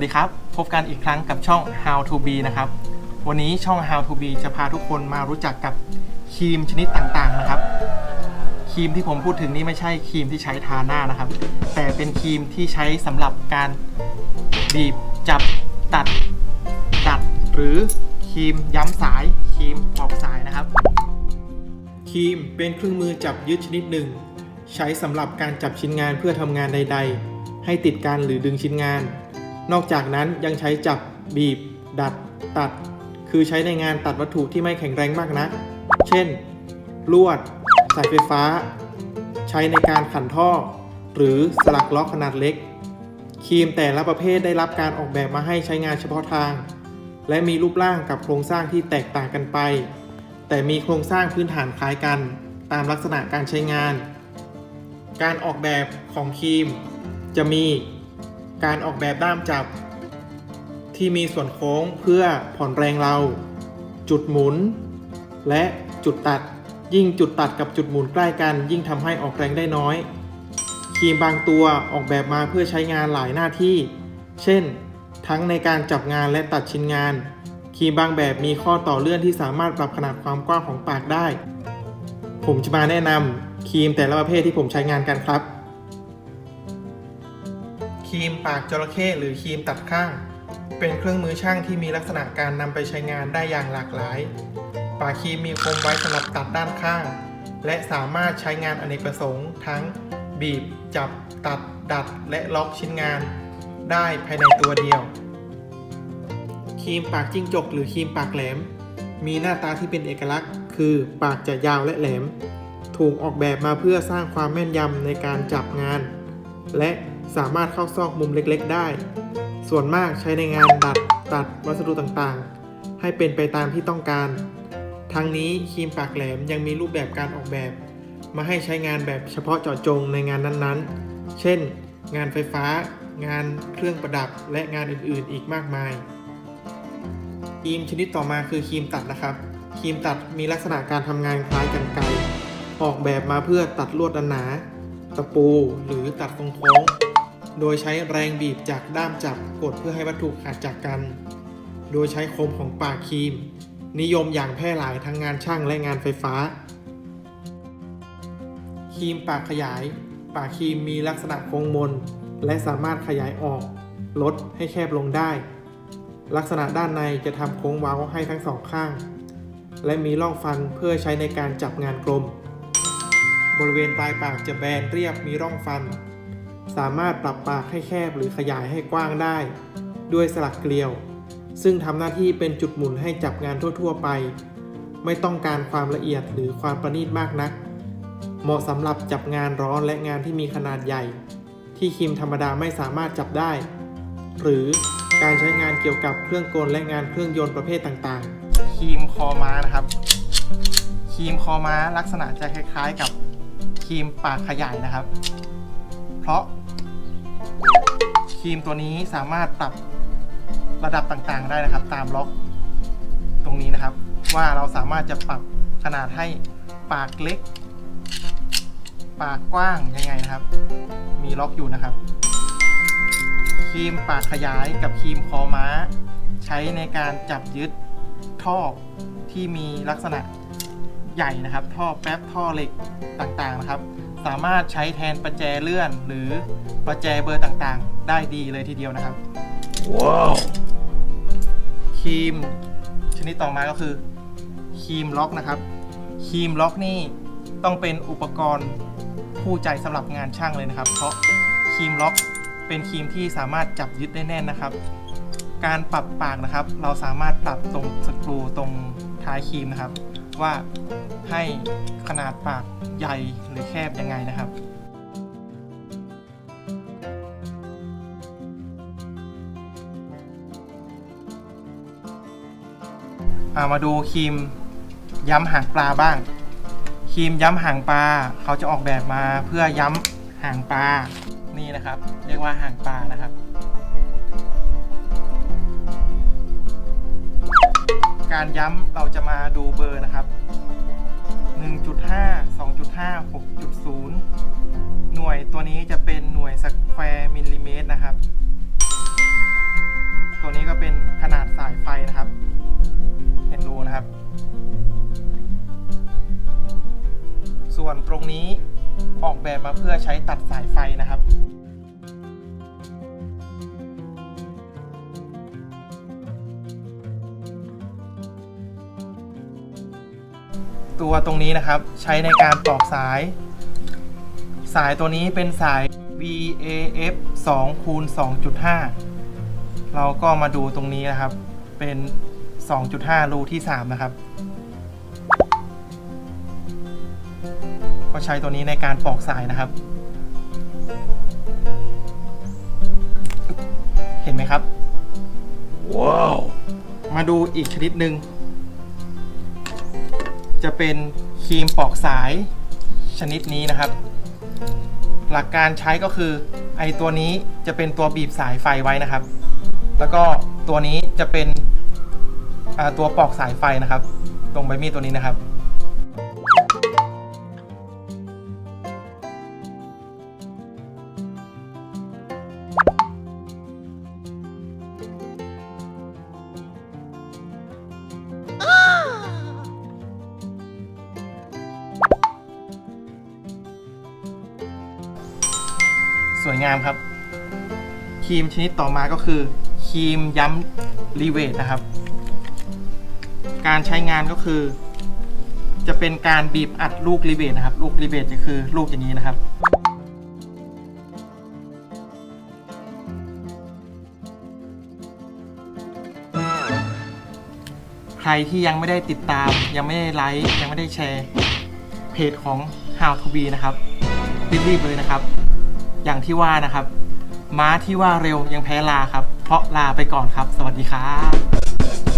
วัสดีครับ พบกันอีกครั้งกับช่อง How to Be นะครับ วันนี้ช่อง How to Be จะพาทุกคนมารู้จักกับครีมชนิดต่างๆนะครับ ครีมที่ผมพูดถึงนี่ไม่ใช่ครีมที่ใช้ทาหน้านะครับ แต่เป็นครีมที่ใช้สำหรับการบีบจับตัด ดัด หรือครีมย้ำสายครีมปอกสายนะครับ ครีมเป็นเครื่องมือจับยึดชนิดหนึ่ง ใช้สำหรับการจับชิ้นงานเพื่อทำงานใด ๆ ให้ติดกันหรือดึงชิ้นงาน นอกจากนั้นยังใช้จับบีบ ดัด ตัด คือใช้ในงานตัดวัตถุที่ไม่แข็งแรงมากนัก เช่น ลวด สายไฟฟ้า ใช้ในการขันท่อ หรือสลักล็อกขนาดเล็ก ครีมแต่ละประเภทได้รับการออกแบบมาให้ใช้งานเฉพาะทาง และมีรูปร่างกับโครงสร้างที่แตกต่างกันไป แต่มีโครงสร้างพื้นฐานคล้ายกันตามลักษณะการใช้งาน การออกแบบของครีม จะมี การออกแบบด้ามจับ ที่มีส่วนโค้งเพื่อผ่อนแรงเรา จุดหมุน และจุดตัด ยิ่งจุดตัดกับจุดหมุนใกล้กัน ยิ่งทำให้ออกแรงได้น้อยครีมบางตัวออกแบบมาเพื่อใช้งานหลายหน้าที่ เช่น ทั้งในการจับงานและตัดชิ้นงานครีมบางแบบมีข้อต่อเลื่อนที่สามารถปรับขนาดความกว้างของปากได้ ผมจะมาแนะนำครีมแต่ละประเภทที่ผมใช้งานกันครับ ครีมปากจระเข้หรือครีมตัดข้าง เป็นเครื่องมือช่างที่มีลักษณะการนำไปใช้งานได้อย่างหลากหลาย ปากครีมมีคมไว้สำหรับตัดด้านข้าง และสามารถใช้งานอเนกประสงค์ ทั้ง บีบ จับ ตัด ดัด และล็อกชิ้นงาน ได้ภายในตัวเดียว ครีมปากจิ้งจก หรือครีมปากแหลม มีหน้าตาที่เป็นเอกลักษณ์ คือปากจะยาวและแหลม ถูกออกแบบมาเพื่อสร้างความแม่นยำในการจับงาน และ สามารถเข้าซอกมุมเล็กๆ ได้ ส่วนมากใช้ในงานดัดตัดวัสดุต่างๆ ให้เป็นไปตามที่ต้องการ ทั้งนี้ครีมปากแหลมยังมีรูปแบบการออกแบบ มาให้ใช้งานแบบเฉพาะเจาะจงในงานนั้นๆ เช่น งานไฟฟ้า งานเครื่องประดับ และงานอื่นๆ อีกมากมายครีมชนิดต่อมาคือครีมตัดนะครับครีมตัดมีลักษณะการทำงานคล้ายกันไกรออกแบบมาเพื่อตัดลวดหนาตะปูหรือตัดตรงโค้ง โดยใช้แรงบีบจากด้ามจับกดเพื่อให้วัตถุขาดจากกัน โดยใช้คมของปากครีม นิยมอย่างแพร่หลายทั้งงานช่างและงานไฟฟ้า ครีมปากขยาย ปากครีมมีลักษณะโค้งมน และสามารถขยายออก ลดให้แคบลงได้ ลักษณะด้านในจะทำโค้งเว้าให้ทั้งสองข้าง และมีร่องฟันเพื่อใช้ในการจับงานกลม บริเวณปลายปากจะแบนเรียบมีร่องฟัน สามารถปรับปากให้แคบหรือขยายให้กว้างได้ ด้วยสลักเกลียว ซึ่งทำหน้าที่เป็นจุดหมุนให้จับงานทั่ว ๆ ไป ไม่ต้องการความละเอียดหรือความประณีตมากนัก เหมาะสำหรับจับงานร้อนและงานที่มีขนาดใหญ่ ที่ครีมธรรมดาไม่สามารถจับได้ หรือการใช้งานเกี่ยวกับเครื่องกลและงานเครื่องยนต์ประเภทต่างๆครีมคอม้านะครับครีมคอม้าลักษณะจะคล้าย ๆ กับครีมปากขยายนะครับ เพราะ ครีมตัวนี้สามารถปรับระดับต่างๆ ได้นะครับ ตามล็อกตรงนี้นะครับ ว่าเราสามารถจะปรับขนาดให้ปากเล็ก ปากกว้างยังไงนะครับ มีล็อกอยู่นะครับครีมปากขยายกับครีมคอม้า ใช้ในการจับยึดท่อที่มีลักษณะใหญ่นะครับ ท่อแป๊บท่อเหล็กต่างๆนะครับ สามารถใช้แทนประแจเลื่อน หรือประแจเบอร์ต่างๆ ได้ดีเลยทีเดียวนะครับ ว้าวครีมชนิดต่อมาก็คือครีมล็อกนะครับครีมล็อกนี่ต้องเป็นอุปกรณ์คู่ใจสำหรับงานช่างเลยนะครับ เพราะครีมล็อกเป็นครีมที่สามารถจับยึดได้แน่นนะครับ การปรับปากนะครับ เราสามารถปรับตรงสกรูตรงท้ายครีมนะครับ ว่าให้ขนาดปากใหญ่หรือแคบยังไงนะครับอ่ามาดูครีมย้ำหางปลาบ้าง ครีมย้ำหางปลาเขาจะออกแบบมาเพื่อย้ำหางปลานี่นะครับ เรียกว่าหางปลานะครับ การย้ำเราจะมาดูเบอร์นะครับ 1.5 2.5 6.0 หน่วยตัวนี้จะเป็นหน่วยสแควร์มิลลิเมตรนะครับ ตัวนี้ก็เป็นขนาดสายไฟนะครับ เห็นรูนะครับ ส่วนตรงนี้ออกแบบมาเพื่อใช้ตัดสายไฟนะครับ ตัวตรงนี้นะครับ ใช้ในการตอกสาย สายตัวนี้เป็นสาย VAF 2คูณ2.5 เราก็มาดูตรงนี้นะครับ เป็น 2.5 รูที่ 3 นะครับ ก็ใช้ตัวนี้ในการปอกสายนะครับ เห็นไหมครับ ว้าว มาดูอีกชนิดหนึ่ง จะเป็นครีมปอกสายชนิดนี้นะครับ หลักการใช้ก็คือไอตัวนี้จะเป็นตัวบีบสายไฟไว้นะครับ แล้วก็ตัวนี้จะเป็นตัวปอกสายไฟนะครับ ตรงใบมีดตัวนี้นะครับ สวยงามครับ ครีมชนิดต่อมาก็คือครีมย้ำรีเวทนะครับ การใช้งานก็คือ จะเป็นการบีบอัดลูกรีเวทนะครับ ลูกรีเวทจะคือลูกอย่างนี้นะครับใครที่ยังไม่ได้ติดตาม ยังไม่ได้ไลค์ยังไม่ได้แชร์ เพจของ How to Be นะครับรีบๆเลยนะครับ อย่างที่ว่านะครับ ม้าที่ว่าเร็วยังแพ้ลาครับ เพราะลาไปก่อนครับ สวัสดีครับ